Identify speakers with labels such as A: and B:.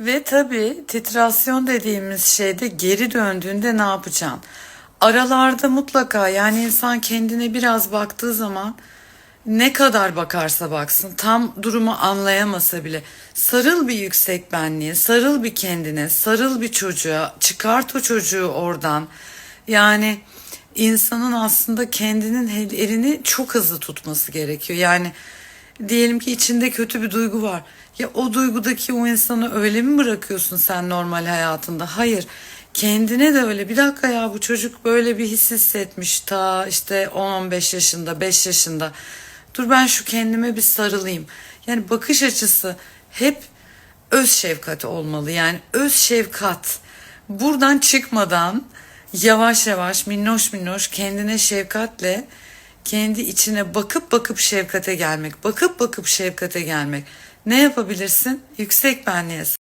A: Ve tabii titrasyon dediğimiz şeyde geri döndüğünde ne yapacaksın? Aralarda mutlaka yani insan kendine biraz baktığı zaman ne kadar bakarsa baksın tam durumu anlayamasa bile sarıl bir yüksek benliğe, sarıl bir kendine, sarıl bir çocuğa, çıkart o çocuğu oradan. Yani insanın aslında kendinin el- elini çok hızlı tutması gerekiyor. Yani diyelim ki içinde kötü bir duygu var. Ya o duygudaki o insanı öyle mi bırakıyorsun sen normal hayatında? Hayır. Kendine de öyle. Bir dakika ya bu çocuk böyle bir his hissetmiş ta işte 10-15 yaşında, 5 yaşında. Dur ben şu kendime bir sarılayım. Yani bakış açısı hep öz şefkat olmalı. Yani öz şefkat. Buradan çıkmadan yavaş yavaş minnoş minnoş kendine şefkatle kendi içine bakıp bakıp şefkate gelmek. Bakıp bakıp şefkate gelmek. Ne yapabilirsin? Yüksek benliğe